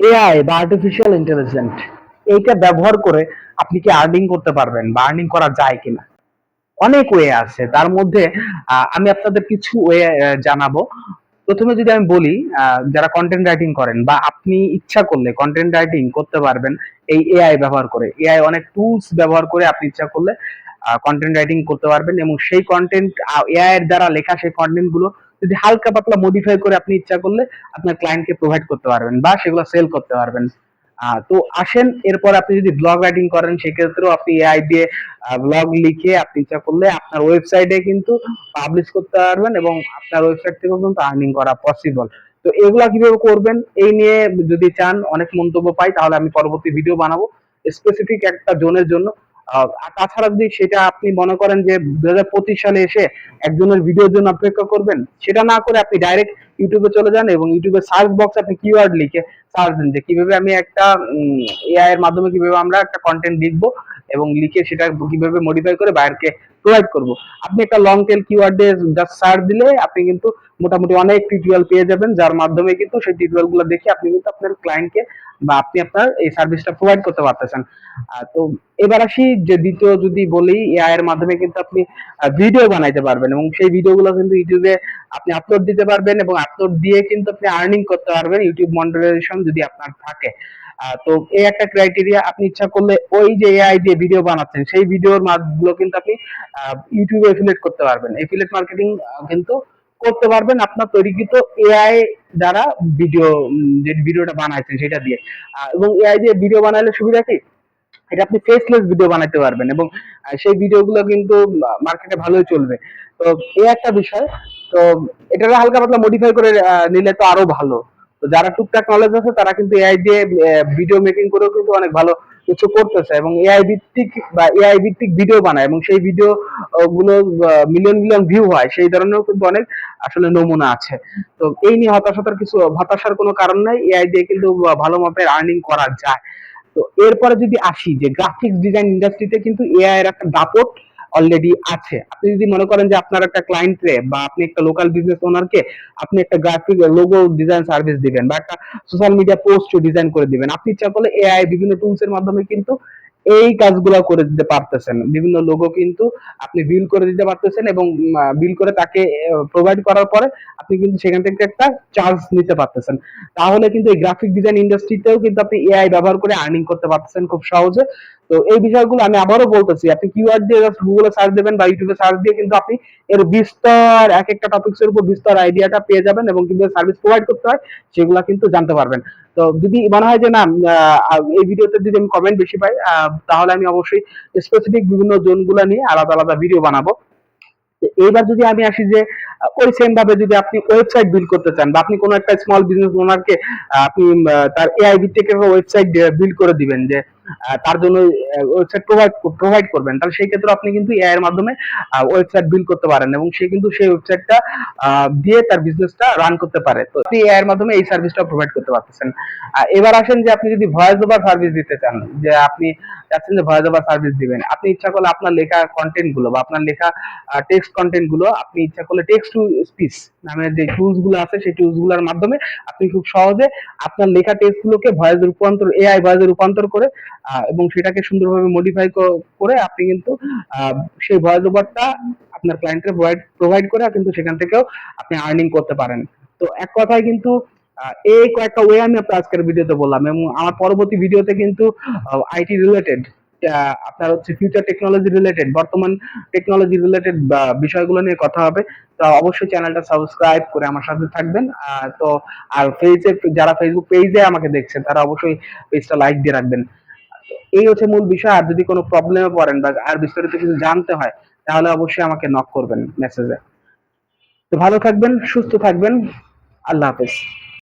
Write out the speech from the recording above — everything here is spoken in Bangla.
এআই বা আর্টিফিশিয়াল ইন্টেলিজেন্ট এইটা ব্যবহার করে আপনি কি আর্নিং করতে পারবেন বা আর্নিং করা যায় কিনা? অনেক ওয়ে আছে। তার মধ্যে আমি আপনাদের কিছু ওয়ে জানাব। প্রথমে যদি আমি বলি যারা কন্টেন্ট রাইটিং করেন বা আপনি ইচ্ছা করলে কন্টেন্ট রাইটিং করতে পারবেন, এই এআই ব্যবহার করে। এআই অনেক টুলস ব্যবহার করে আপনি ইচ্ছা করলে কন্টেন্ট রাইটিং করতে পারবেন এবং সেই কন্টেন্ট এআই এর দ্বারা লেখা সেই কন্টেন্টগুলো যদি হালকা পাতলা মডিফাই করে আপনি ইচ্ছা করলে আপনার ক্লায়েন্টকে প্রোভাইড করতে পারবেন বা সেগুলো সেল করতে পারবেন। তো আসেন, এরপর আপনি যদি ব্লগ রাইটিং করেন, সেক্ষেত্রেও আপনি এআই দিয়ে ব্লগ লিখে আপনি ইচ্ছা করলে আপনার ওয়েবসাইটে কিন্তু পাবলিশ করতে পারবেন এবং আপনার ওয়েবসাইট থেকেও কিন্তু আর্নিং করা পসিবল তো এগুলা কীভাবে করবেন, এই নিয়ে যদি চান, অনেক মন্তব্য পাই, তাহলে আমি পরবর্তী ভিডিও বানাবো। স্পেসিফিক একটা জোনের জন্য তাছাড়া যদি সেটা আপনি মনে করেন যে দু হাজার পঁচিশ সালে এসে একজনের ভিডিওর জন্য অপেক্ষা করবেন, সেটা না করে আপনি ডাইরেক্ট ইউটিউবে চলে যান এবং ইউটিউবে সার্চ বক্স আপনি কিওয়ার্ড লিখে সার্চ দিন যে কীভাবে আমি একটা এআই এর মাধ্যমে কীভাবে আমরা একটা কন্টেন্ট লিখব এবং লিখে সেটা কীভাবে মডিফাই করে বাইরকে প্রোভাইড করব। আপনি একটা লং টেল কিওয়ার্ডে জাস্ট সার্চ দিলে আপনি কিন্তু মোটামুটি অনেক টিউটোরিয়াল পেয়ে যাবেন, যার মাধ্যমে কিন্তু সেই টিউটোরিয়ালগুলো দেখে আপনি কিন্তু আপনার ক্লায়েন্টকে বা আপনি আপনার এই সার্ভিসটা প্রোভাইড করতে পারতেছেন। তো এবার আসি যে দ্বিতীয় যদি বলি এআই এর মাধ্যমে কিন্তু আপনি ভিডিও বানাইতে পারবেন এবং সেই ভিডিওগুলো কিন্তু ইউটিউবে আপনি আপলোড দিতে পারবেন এবং আপলোড দিয়ে কিন্তু আপনি আর্নিং করতে পারবেন। ইউটিউব মনিটাইজেশন যদি আপনার থাকে। তো এই একটা ক্রাইটেরিয়া আপনি ইচ্ছা করলে ওই যে এআই দিয়ে ভিডিও বানাচ্ছেন, সেই ভিডিওর মাধ্যমে কিন্তু আপনি ইউটিউবে এফিলেট করতে পারবেন। এফিলেট মার্কেটিং কিন্তু করতে পারবেন। আপনার তৈরিকৃত এআই দ্বারা ভিডিও যে ভিডিওটা বানাইছেন সেটা দিয়ে। এবং এআই দিয়ে ভিডিও বানাইলে সুবিধা কি? এটা আপনি ফেসলেস ভিডিও বানাতে পারবেন এবং সেই ভিডিওগুলো কিন্তু মার্কেটে ভালোই চলবে। তো এই একটা বিষয়। তো এটা হালকা পাতলা মডিফাই করে নিলে তো আরও ভালো। তো যারা টুকটাক নলেজ আছে, তারা কিন্তু এআই দিয়ে ভিডিও মেকিং করেও কিন্তু অনেক ভালো কিছু করতেছে এবং এআই ভিত্তিক বা এআই ভিত্তিক ভিডিও বানায় এবং সেই ভিডিও গুলো মিলিয়ন মিলিয়ন ভিউ হয়, সেই ধরনেরও কিন্তু অনেক আসলে নমুনা আছে। তো এই নিয়ে হতাশার কিছু, হতাশার কোনো কারণ নাই এআই দিয়ে কিন্তু ভালো মাপের আর্নিং করা যায়। তো এরপরে যদি আসি যে গ্রাফিক্স ডিজাইন ইন্ডাস্ট্রিতে কিন্তু এআই এর একটা দাপট অলরেডি আছে। আপনি যদি মনে করেন যে আপনার একটা ক্লায়েন্টরে বা আপনি একটা লোকাল বিজনেস ওনারকে আপনি একটা গ্রাফিক লোগো ডিজাইন সার্ভিস দিবেন বা একটা সোশ্যাল মিডিয়া পোস্ট ডিজাইন করে দিবেন, আপনি ইচ্ছা করলে এআই বিভিন্ন টুলস এর মাধ্যমে কিন্তু এই কাজগুলো করে দিতে পারতেছেন। বিভিন্ন লোগো কিন্তু আপনি বিল করে দিতে পারতেছেন এবং বিল করে তাকে প্রোভাইড করার পরে আপনি কিন্তু সেখান থেকে একটা চার্জ নিতে পারতেছেন। তাহলে কিন্তু এই গ্রাফিক ডিজাইন ইন্ডাস্ট্রিতেও কিন্তু আপনি এআই ব্যবহার করে আর্নিং করতে পারতেছেন খুব সহজে। তো এই বিষয়গুলো আমি আবারও বলতেছি, আপনি কিওয়ার্ড দিয়ে জাস্ট গুগলে সার্চ দেবেন বা ইউটিউবে সার্চ দিয়ে কিন্তু আপনি এর বিস্তর, এক একটা টপিকস এর উপর বিস্তর আইডিয়াটা পেয়ে যাবেন এবং কীভাবে সার্ভিস প্রোভাইড করতে হয়, সেগুলো কিন্তু জানতে পারবেন। তো যদি মনে হয় যে না এই ভিডিওতে যদি আমি কমেন্ট বেশি পাই তাহলে আমি অবশ্যই স্পেসিফিক বিভিন্ন জোনগুলো নিয়ে আলাদা আলাদা ভিডিও বানাবো। এইবার যদি আমি আসি যে ওই সেম ভাবে যদি আপনি ওয়েবসাইট বিল্ড করতে চান বা আপনি কোনো একটা স্মল বিজনেস ওনারকে আপনি তার এআই ভিত্তিক ওয়েবসাইট বিল্ড করে দিবেন যে তার জন্য ওয়েবসাইট প্রোভাইড প্রোভাইড করবেন। তাহলে সেই ক্ষেত্রে আপনি কিন্তু এআই এর মাধ্যমে ওয়েবসাইট বিল্ড করতে পারেন এবং সে কিন্তু সেই ওয়েবসাইটটা দিয়ে তার বিজনেসটা রান করতে পারে। তো আপনি এআই এর মাধ্যমে এই সার্ভিসটা প্রোভাইড করতে পারতেছেন। এবার আসেন যে আপনি যদি ভয়েস ওভার সার্ভিস দিতে চান, যে আপনি চাচ্ছেন যে ভয়েস ওভার সার্ভিস দিবেন, আপনি ইচ্ছা করলে আপনার লেখা কন্টেন্টগুলো বা আপনার লেখা টেক্সট কন্টেন্টগুলো, আপনি ইচ্ছা করলে টেক্সট টু স্পিচ নামের যে টুলসগুলো আছে, সেই টুলসগুলোর মাধ্যমে আপনি খুব সহজে আপনার লেখা টেক্সট গুলোকে ভয়েস রূপান্তর এআই ভয়েসে রূপান্তর করে এবং সেটাকে সুন্দরভাবে মডিফাই করে আপনি কিন্তু সেই ভয়েস ওভারটা আপনার ক্লায়েন্টকে প্রোভাইড করে কিন্তু সেখান থেকেও আপনি আর্নিং করতে পারেন। তো এক কথায় কিন্তু এই কয়েকটা ওয়ে আমি আপনার আজকের ভিডিওতে বললাম এবং আমার পরবর্তী ভিডিওতে কিন্তু আইটি রিলেটেড আপনার হচ্ছে ফিউচার টেকনোলজি রিলেটেড বর্তমান টেকনোলজি রিলেটেড বিষয়গুলো নিয়ে কথা হবে। তো অবশ্যই চ্যানেলটা সাবস্ক্রাইব করে আমার সাথে থাকবেন। তো আর পেজে যারা ফেসবুক পেজে আমাকে দেখছেন তারা অবশ্যই পেজটা লাইক দিয়ে রাখবেন। এই হচ্ছে মূল বিষয়। আর যদি কোনো প্রবলেমে পড়েন বা আর বিস্তারিত কিছু জানতে হয়, তাহলে অবশ্যই আমাকে নক করবেন মেসেজে তো ভালো থাকবেন, সুস্থ থাকবেন। আল্লাহ হাফেজ।